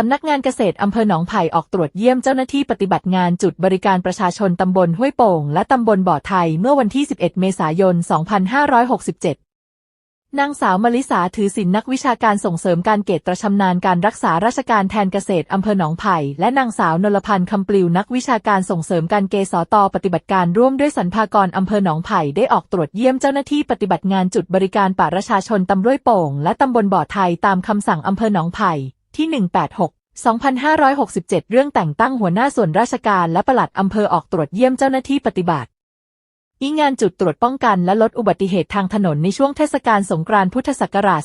สำนักงานเกษตรอำเภอหนองไผ่ออกตรวจเยี่ยมเจ้าหน้าที่ปฏิบัติงานจุดบริการประชาชนตำบลห้วยโป่ง และตำบลบ่อไทยเมื่อวันที่ 11 เมษายน 2567 นางสาวมลิสาถือศิลนักวิชาการส่งเสริมการเกตประชำนาญการรักษาราชการแทนเกษตรอำเภอหนองไผ่และนางสาวนลพันธ์คำปลิวนักวิชาการส่งเสริมการเกษตปฏิบัติการร่วมด้วยสรรพากรอำเภอหนองไผ่ได้ออกตรวจเยี่ยมเจ้าหน้าที่ปฏิบัติงานจุดบริการป่าประชาชนตำร้วยโป่ง และตำบลบ่อไทยตามคำสั่งอำเภอหนองไผ่ ที่ 186 2567 เรื่องแต่งตั้งหัวหน้าส่วนราชการและปลัดอำเภอออกตรวจเยี่ยมเจ้าหน้าที่ปฏิบัติอีงานจุดตรวจป้องกันและลดอุบัติเหตุทางถนนในช่วงเทศกาลสงกรานต์พุทธศักราช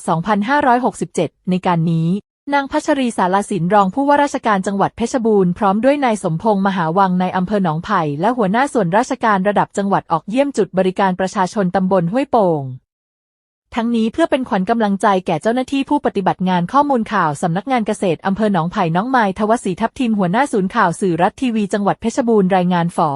2567 ในการนี้ นางพัชรีสารสินรองผู้ว่าราชการจังหวัดเพชรบูรณ์พร้อมด้วยนายสมพงษ์มหาวังในอำเภอหนองไผ่และหัวหน้าส่วนราชการระดับจังหวัดออกเยี่ยมจุดบริการประชาชนตำบลห้วยโป่ง ทั้งนี้เพื่อเป็นขวัญกำลังใจแก่เจ้าหน้าที่ผู้ปฏิบัติงานข้อมูลข่าวสำนักงานเกษตรอำเภอหนองไผ่น้องไม้ทวศรีทัพทีมหัวหน้าศูนย์ข่าวสื่อรัฐทีวีจังหวัดเพชรบูรณ์รายงานฝอ